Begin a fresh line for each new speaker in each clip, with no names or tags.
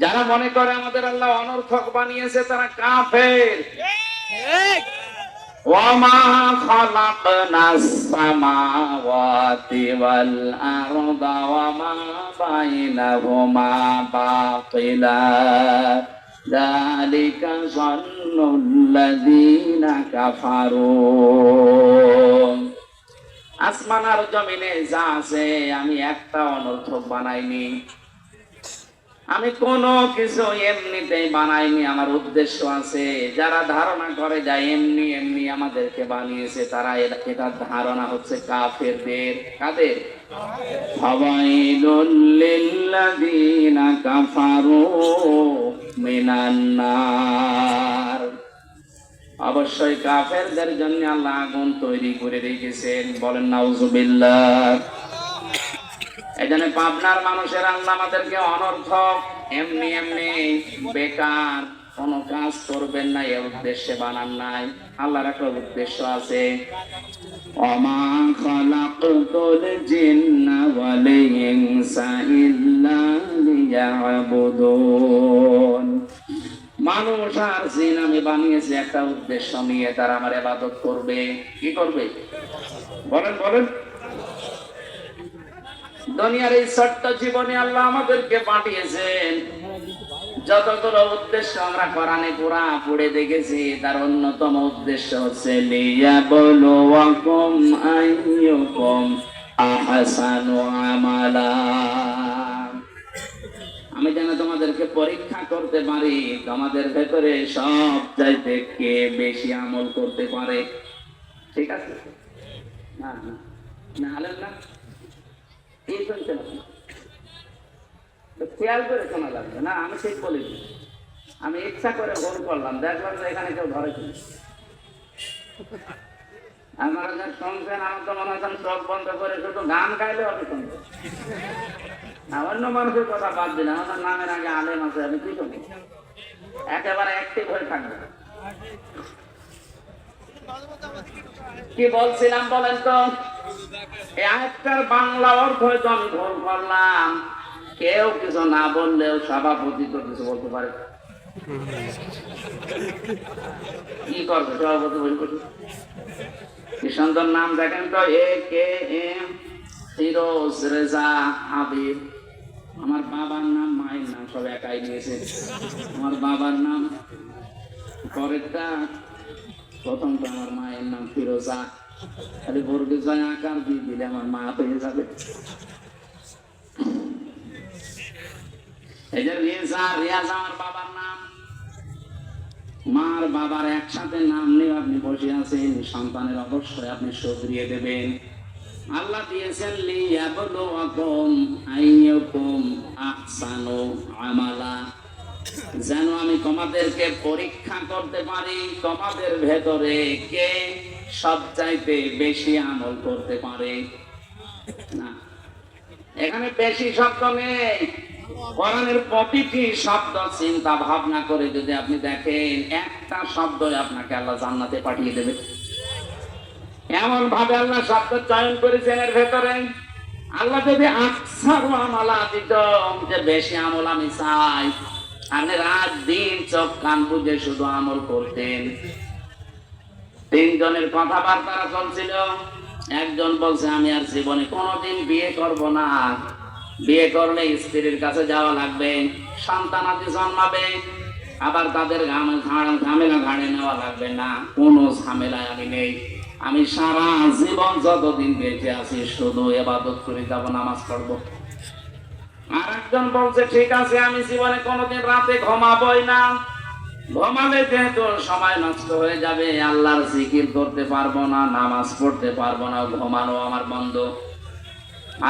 যারা মনে করে আমাদের আল্লাহ অনর্থক বানিয়েছে তারা কাফের। কাফারু। আসমান আর জমিনে যা আছে আমি একটা অনর্থক বানাইনি। আমি কোনো কিছু এমনিতেই বানাইনি, আমার উদ্দেশ্য আছে। যারা ধারণা করে যায় এমনি এমনি আমাদেরকে বানিয়েছে, তারা এটা ধারণা হচ্ছে কাফেরদের। কাদের? অবশ্যই কাফেরদের জন্য আল্লাহ আগুন তৈরি করে রেখেছেন। বলেন, নাউজুবিল্লাহ। এই জন্য পাবনার মানুষের আল্লাহ আমাদেরকে অনর্থক, এমনি এমনি বেকার, কোনো কাজ করবেন না, এ উদ্দেশ্যে বানান নাই। আল্লাহর একটা উদ্দেশ্য আছে। মানুষ আর জিন আমি বানিয়েছি একটা উদ্দেশ্য নিয়ে, তারা আমার ইবাদত করবে। কি করবে? বলেন বলেন। দুনিয়ার এই ছোট্ট জীবনে আল্লাহ আমাদেরকে পাঠিয়েছেন যতগুলো উদ্দেশ্য আমরা কোরআনে পুরা পড়ে দেখেছি তার অন্যতম উদ্দেশ্য হচ্ছে আহসানু আমালা আমি যেন তোমাদেরকে পরীক্ষা করতে পারি তোমাদের ভেতরে সব চাইতে কে বেশি আমল করতে পারে ঠিক আছে না না না আপনি? খেয়াল করে শোনা লাগবে। না, আমি ঠিক আমি ইচ্ছা করে করলাম। দেখলাম যে এখানে কেউ ধরে কিনা অন্য মানুষের কথা বাদ আমার নামের আগে আলেম আছে, আমি কি করব? একেবারে অ্যাক্টিভ হয়ে থাকবে। কি বলছিলাম বলেন তো? আয়াতটার বাংলা অর্থ হয়তো আমি ভুল করলাম। কেউ কিছু না বললেও সভাপতি তো কিছু বলতে পারে কি করবে সভাপতি বই করবে কি নাম দেখেন তো, A K M Firoz Reza Habib. আমার বাবার নাম, মায়ের নাম সব একাই নিয়েছে। আমার বাবার নাম পরেরটা, প্রথমটা আমার মায়ের নাম ফিরোজা। খালি বর্গে জয় আকার দিয়ে দিলে আমার মা হয়ে যাবে মার বাবার একসাথে নাম নিয়ে আপনি বসে আছেন সন্তানের অবশ্যই আপনি সদরিয়ে দেবেন আল্লাহ দিয়েছেন লিয়াবলুয়াকুম আইয়ুকুম আমালা যেন আমি তোমাদেরকে পরীক্ষা করতে পারি, তোমাদের ভেতরে কে সবচাইতে বেশি আমল করতে পারে। না। এখানে বেশি শব্দ নেই। কোরআনের প্রতিটি শব্দ চিন্তা ভাবনা করে যদি আপনি দেখেন, একটা শব্দ আপনাকে আল্লাহ জান্নাতে পাঠিয়ে দেবে। এমন ভাবে আল্লাহ শব্দ চয়ন করেছেন এর ভেতরে। আল্লাহ যদি আকসার আমলা দিত, যে বেশি আমল আমি চাই। আপনি রাত দিন চোখ কান বুঝে শুধু আমল করতেন। তিনজনের কথাবার্তা চলছিল। একজন বলছে, আমি আর জীবনে কোনোদিন বিয়ে করব না। বিয়ে করলে স্ত্রীর কাছে যাওয়া লাগবে, সন্তান আদি জন্মাবে। আবার তাদের ঝামেলা ঘাড়ে নেওয়া লাগবে না। কোনো ঝামেলায় আমি নেই। আমি সারা জীবন যতদিন বেঁচে আছি, শুধু এবাদত করে যাব, নামাজ পড়ব। আর একজন বলছে, ঠিক আছে, আমি জীবনে কোনোদিন রাতে ঘুমাবই না। ঘুমালে যেহেতু সময় নষ্ট হয়ে যাবে, আল্লাহর জিকির করতে পারব না, নামাজ পড়তে পারব না, ঘুমানো আমার বন্ধ।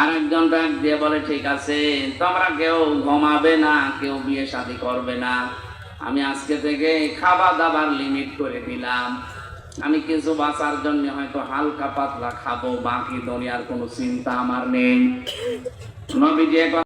আর একজন ডাক দিয়ে বলে, ঠিক আছে, তোমরা কেউ ঘুমাবে না, কেউ বিয়ে শাদী করবে না। আমি আজকে থেকে খাবার দাবার লিমিট করে দিলাম। আমি কিছু বাঁচার জন্য হয়তো হালকা পাতলা খাব, বাকি দুনিয়ার কোনো চিন্তা আমার নেই। নবীজি একবার